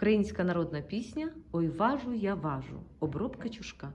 Українська народна пісня Ой важу я важу. Обробка чушка.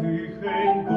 тихенько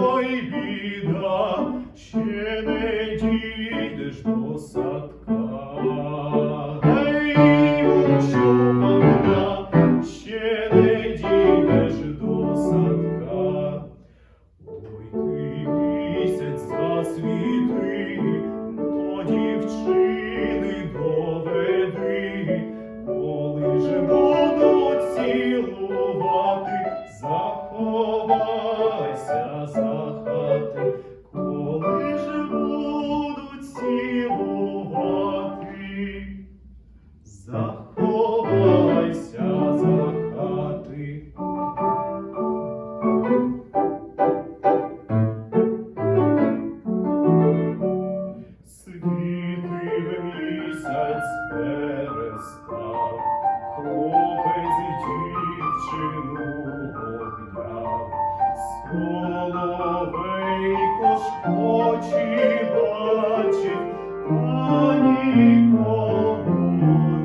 ой біда, ще не дійдеш до садка. Ей, чинок дав. Соловейко ж очі бачив, та нікому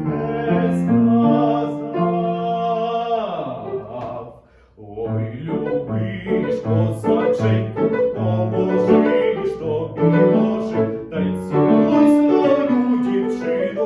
не сказав. Ой, любиш, козаченько, поможи, тобі може, та й цілуй свою дівчину.